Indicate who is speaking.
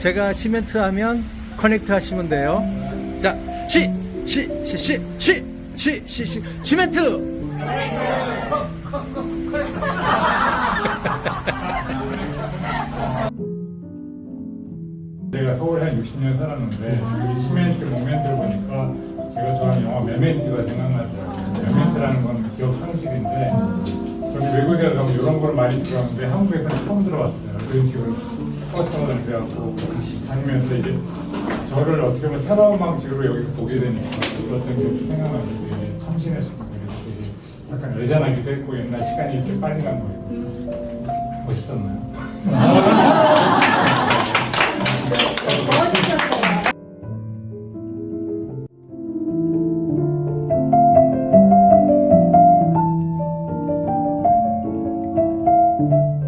Speaker 1: 제가 시멘트 하면 커넥트 하시면 돼요. 자, 시, 시, 시, 시, 시, 시, 시, 시, 시멘트!
Speaker 2: 제가 서울에 한 60년 살았는데 이 시멘트 모멘트를 보니까 제가 좋아하는 영화 메멘트가 생각나더라고요. 메멘트라는 건 기억 상실인데 가면 이런 걸 많이 들었는데 한국에서는 처음 들어봤어요. 그런 식으로 커스터머들 돼갖고 다니면서 이제 저를 어떻게 보면 새로운 방식으로 여기서 보게 되니까 어떤 게 참신했었고 되게 약간 애잔하기도 했고 옛날 시간이 이렇게 빨리 간 거예요. 멋있었나요? thank you